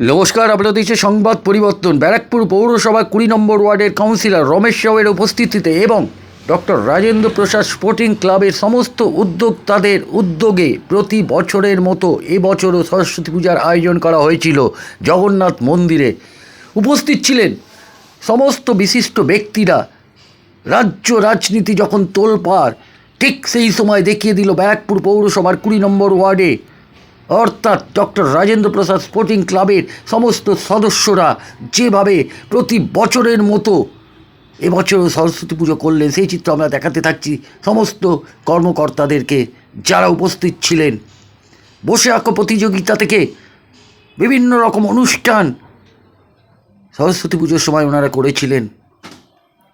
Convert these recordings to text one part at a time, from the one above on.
নমস্কার আপনাদের দেখছে সংবাদ পরিবর্তন। ব্যারাকপুর পৌরসভা কুড়ি নম্বর ওয়ার্ডের কাউন্সিলর রমেশ রাওয়ের উপস্থিতিতে এবং ডক্টর রাজেন্দ্র প্রসাদ স্পোর্টিং ক্লাবের সমস্ত উদ্যোক্তাদের উদ্যোগে প্রতি বছরের মতো এবছরও সরস্বতী পূজার আয়োজন করা হয়েছিল জগন্নাথ মন্দিরে। উপস্থিত ছিলেন সমস্ত বিশিষ্ট ব্যক্তিরা। রাজ্য রাজনীতি যখন তোলপাড়, ঠিক সেই সময় দেখিয়ে দিল ব্যারাকপুর পৌরসভার কুড়ি নম্বর ওয়ার্ডে অর্থাৎ ডক্টর রাজেন্দ্র প্রসাদ স্পোর্টিং ক্লাবের সমস্ত সদস্যরা যেভাবে প্রতি বছরের মতো এবছরও সরস্বতী পুজো করলেন, সেই চিত্র আমরা দেখাতে থাকছি। সমস্ত কর্মকর্তাদেরকে যারা উপস্থিত ছিলেন, বসে আঁকো প্রতিযোগিতা থেকে বিভিন্ন রকম অনুষ্ঠান সরস্বতী পুজোর সময় ওনারা করেছিলেন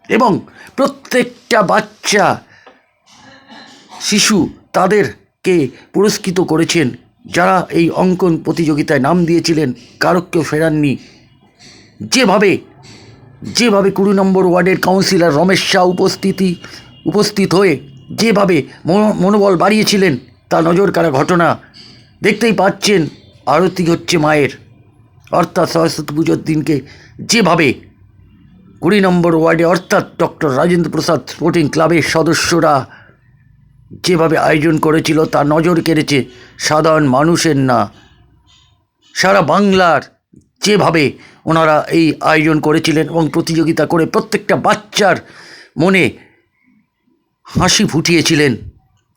এবং প্রত্যেকটা বাচ্চা, শিশু তাদেরকে পুরস্কৃত করেছেন। যারা এই অঙ্কন প্রতিযোগিতায় নাম দিয়েছিলেন কারও কেউ ফেরাননি। যেভাবে যেভাবে কুড়ি নম্বর ওয়ার্ডের কাউন্সিলর রমেশ শাহ উপস্থিতি, উপস্থিত হয়ে যেভাবে মনো- মনোবল বাড়িয়েছিলেন, তা নজর কাড়া ঘটনা। দেখতেই পাচ্ছেন, আরতি হচ্ছে মায়ের। অর্থাৎ সরস্বতী পুজোর দিনকে যেভাবে কুড়ি নম্বর ওয়ার্ডে অর্থাৎ ডক্টর রাজেন্দ্র প্রসাদ স্পোর্টিং ক্লাবের সদস্যরা যেভাবে আয়োজন করেছিল তা নজর কেড়েছে সাধারণ মানুষের না। সারা বাংলার যেভাবে ওনারা এই আয়োজন করেছিলেন এবং প্রতিযোগিতা করে প্রত্যেকটা বাচ্চার মনে হাসি ফুটিয়েছিলেন।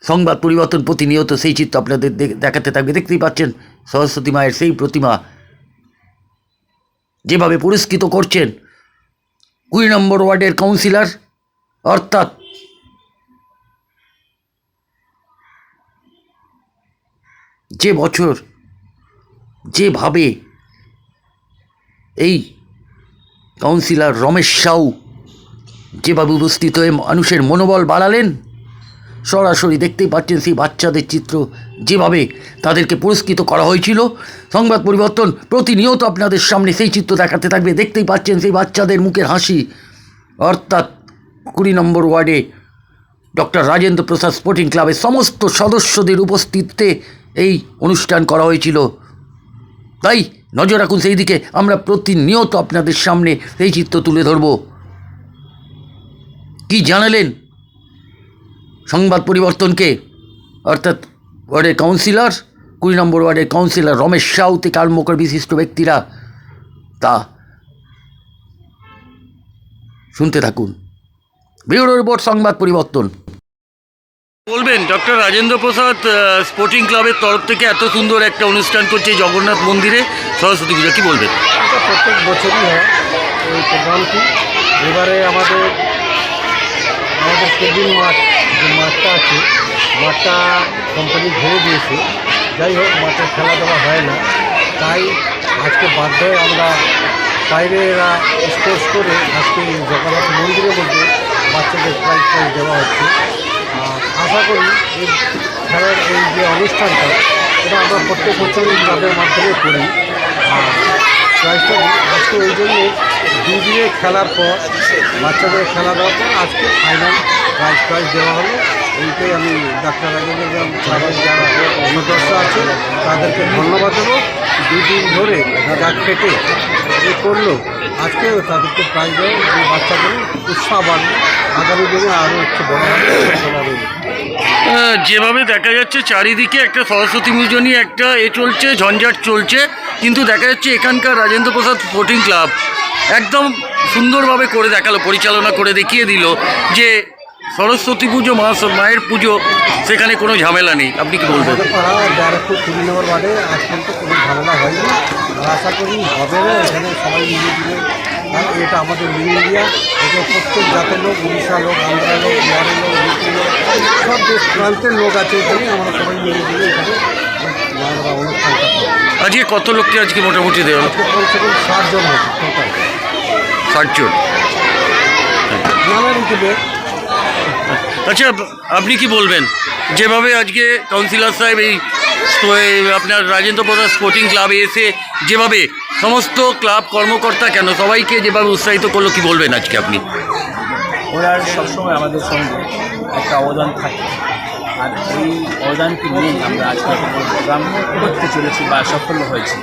সংবাদ পরিবর্তন প্রতিনিয়ত সেই চিত্র আপনাদের দেখাতে থাকবে। দেখতেই পাচ্ছেন, সরস্বতী মায়ের সেই প্রতিমা যেভাবে পুরস্কৃত করছেন। কুড়ি নম্বর ওয়ার্ডের কাউন্সিলর, অর্থাৎ যে বছর যেভাবে এই কাউন্সিলর রমেশ সাউ যেভাবে উপস্থিত হয়ে মানুষের মনোবল বাড়ালেন, সরাসরি দেখতেই পাচ্ছেন সেই বাচ্চাদের চিত্র, যেভাবে তাদেরকে পুরস্কৃত করা হয়েছিল। সংবাদ পরিবর্তন প্রতিনিয়ত আপনাদের সামনে সেই চিত্র দেখাতে থাকবে। দেখতেই পাচ্ছেন সেই বাচ্চাদের মুখের হাসি। অর্থাৎ কুড়ি নম্বর ওয়ার্ডে ডক্টর রাজেন্দ্র প্রসাদ স্পোর্টিং ক্লাবের সমস্ত সদস্যদের উপস্থিতিতে এই অনুষ্ঠান করা হয়েছিল। তাই নজর রাখুন সেই দিকে আমরা প্রতিনিয়ত আপনাদের সামনে সেই চিত্র তুলে ধরব। কি জানালেন সংবাদ পরিবর্তনকে? অর্থাৎ ওয়ার্ডের কাউন্সিলর, কুড়ি নম্বর ওয়ার্ডের কাউন্সিলর রমেশ সাউ থেকে আরম্ভ বিশিষ্ট ব্যক্তিরা? তা শুনতে থাকুন। ব্যুরো রিপোর্ট, সংবাদ পরিবর্তন। বলবেন, ডক্টর রাজেন্দ্র প্রসাদ স্পোর্টিং ক্লাবের তরফ থেকে এত সুন্দর একটা অনুষ্ঠান করছে জগন্নাথ মন্দিরে। সরস্বতী পূজা, কি বলবেন? প্রত্যেক বছরই হয় এই প্রোগ্রামটি। এবারে আমাদের আমাদের কেবিন মাঠ, যে মাঠটা আছে, মাঠটা কোম্পানি ঘিরে দিয়েছে। যাই হোক, মাঠে খেলাধুলা হয় না। তাই আজকে বাধ্য হয়ে আমরা বাইরে এরা স্পোর্টস করে আজকে জগন্নাথ মন্দিরের মধ্যে বাচ্চাদের প্রাইজ প্রাইজ দেওয়া হচ্ছে। আশা করি এই খেলার এই যে অনুষ্ঠানটা, এটা আমরা প্রত্যেক বছরই তাদের মাধ্যমে করি। আর প্রাইজটা আজকে ওই জন্য দুদিনে খেলার পর, বাচ্চাদের খেলা দেওয়ার পর আজকে ফাইনাল প্রাইজ প্রাইজ দেওয়া হলো। এইটাই আমি ডাক্তার রাজেন্দ্র যারা আছে, তাদেরকে ধন্যবাদ দেবো। দুই দিন ধরে যা খেটে এ করল। আজকে তাদেরকে প্রাইজ দেয় বাচ্চাদের উৎসাহ বাড়বে আগামী দিনে আরও একটু বড় হবে। যেভাবে দেখা যাচ্ছে চারিদিকে একটা সরস্বতী পুজো নিয়ে একটা এ চলছে, ঝঞ্ঝাট চলছে, কিন্তু দেখা যাচ্ছে এখানকার রাজেন্দ্র প্রসাদ স্পোর্টিং ক্লাব একদম সুন্দরভাবে করে দেখাল, পরিচালনা করে দেখিয়ে দিল যে সরস্বতী পুজো, মা মায়ের পুজো, সেখানে কোনো ঝামেলা নেই। আপনি কি বলবেন? আশা করি হবে সবাই আর এটা আমাদের নিউ ইন্ডিয়া এটা প্রত্যেক জাতের লোক উড়িষ্যা লোক আন্ধ্রা লোক বিহারের লোক ইউপি লোক সব দেশ প্রান্তের লোক আছে এখানে আমরা সবাই মিলে দিলে এখানে আমরা অনুষ্ঠানটা আজকে কত লোককে আজকে মোটামুটি দেওয়া আজকে কমসে কম ষাটজন হবে টোটাল ষাটজন নানা আচ্ছা আপনি কি বলবেন? যেভাবে আজকে কাউন্সিলর সাহেব এই আপনার রাজেন্দ্র প্রসাদ স্পোর্টিং ক্লাবে এসে যেভাবে সমস্ত ক্লাব কর্মকর্তা কেন সবাইকে যেভাবে উৎসাহিত করল, কি বলবেন আজকে আপনি? ওনার সবসময় আমাদের সঙ্গে একটা অবদান থাকে। আর এই অবদানকে নিয়েই আমরা আজকে প্রোগ্রাম করতে চলেছি বা সফল হয়েছি।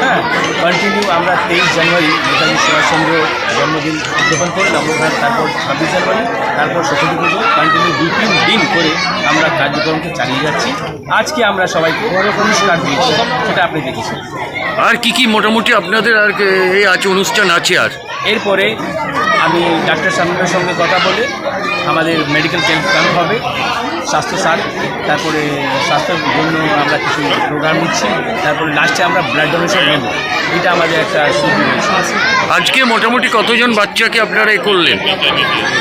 হ্যাঁ কন্টিনিউ আমরা তেইশ জানুয়ারি নেতাজি সুভাষচন্দ্র জন্মদিন উদযাপন করে ওখানে তারপর ছাব্বিশ জানুয়ারি তারপর সরস্বতী পুজো কন্টিনিউ দুই তিন দিন করে আমরা কার্যক্রমকে চালিয়ে যাচ্ছি। আজকে আমরা সবাইকে পুরস্কার দিয়েছি সেটা আপনি দেখেছেন। আর কি কি মোটামুটি আপনাদের আর এই আছে অনুষ্ঠান আছে আর? এরপরে আমি ডাক্তার সামনের সঙ্গে কথা বলে আমাদের মেডিকেল ক্যাম্প ক্যাম্প হবে। স্বাস্থ্য সার তারপরে স্বাস্থ্যের জন্য আমরা কিছু প্রোগ্রাম নিচ্ছি তারপরে লাস্টে আমরা ব্লাড ডোনেশন নেব। এটা আমাদের একটা আজকে মোটামুটি কতজন বাচ্চাকে আপনারা এ করলেন?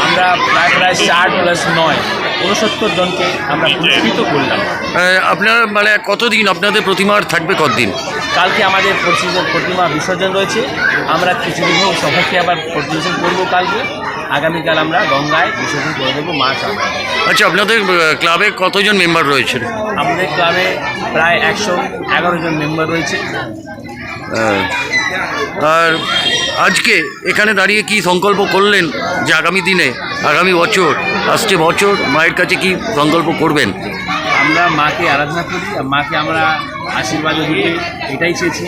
আমরা প্রায় প্রায় চার প্লাস নয় উনসত্তর জনকে আমরা পুরস্কৃত করলাম। আপনার মানে কতদিন আপনাদের প্রতিমার থাকবে কতদিন? কালকে আমাদের প্রতিমা বিসর্জন রয়েছে। আমরা কিছুদিন হোক সবাইকে আবার পরিদর্শন করব কালকে। আগামীকাল আমরা গঙ্গায় বিসর্জন করে দেবো মা আচ্ছা আপনাদের ক্লাবে কতজন মেম্বার রয়েছে? আমাদের ক্লাবে প্রায় একশো এগারো জন মেম্বার রয়েছে। আর আজকে এখানে দাঁড়িয়ে কি সংকল্প করলেন যে আগামী দিনে আগামী বছর আসছে বছর মায়ের কাছে কি সংকল্প করবেন? আমরা মাকে আরাধনা করি আর মাকে আমরা আশীর্বাদও দিতে এটাই চেয়েছি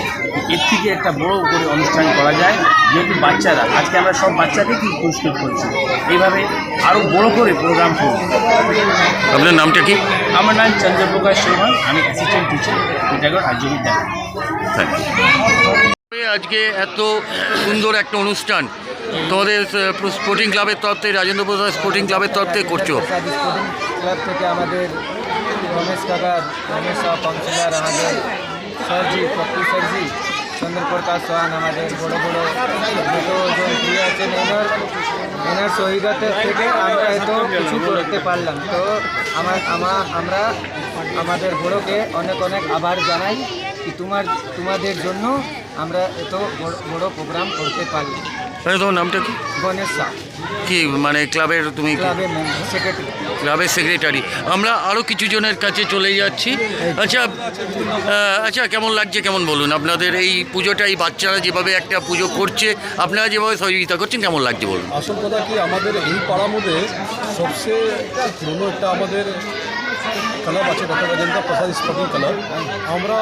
এর থেকে একটা বড় করে অনুষ্ঠান করা যায় যেহেতু বাচ্চারা আজকে আমরা সব বাচ্চাকে কি পুরস্কৃত করছি? এইভাবে আরও বড় করে প্রোগ্রাম করব। আপনার নামটা কি? আমার নাম চন্দ্রপ্রকাশ চৌহান আমি অ্যাসিস্ট্যান্ট টিচার বিদ্যাগড় রাজ্য বিদ্যালয়। আজকে এত সুন্দর একটা অনুষ্ঠান। তোমাদের স্পোর্টিং ক্লাবের তরফ রাজেন্দ্র প্রসাদ স্পোর্টিং ক্লাবের তরফ করছ? স্পোর্টিং ক্লাব থেকে আমাদের রমেশ কাকার রমেশ সাহ কাউন্সিলর আমাদের স্যারজি পপ্পু স্যারজি, চন্দ্রপ্রকাশ সোহান আমাদের বড় বড় যতজন প্রিয় সহিগতের থেকে আমরা এত কিছু করতে পারলাম। তো আমার, আমরা আমাদের বড়োকে অনেক অনেক আভার জানাই কি তোমার, তোমাদের জন্য আমরা এত বড় বড় প্রোগ্রাম করতে পারলাম তোমার নামটা কি? গণেশ শাহ কি মানে ক্লাবের তুমি ক্লাবের সেক্রেটারি আমরা আরও কিছু জনের কাছে চলে যাচ্ছি। আচ্ছা আচ্ছা কেমন লাগছে কেমন বলুন? আপনাদের এই পুজোটা এই বাচ্চারা যেভাবে একটা পুজো করছে আপনারা যেভাবে সহযোগিতা করছেন কেমন লাগছে বলুন? আসল কথা কি আমাদের এই পাড়ার মধ্যে সবচেয়ে পুরনো একটা আমাদের ক্লাব আছে doctor Rajendra Prasad sporting club. আমরা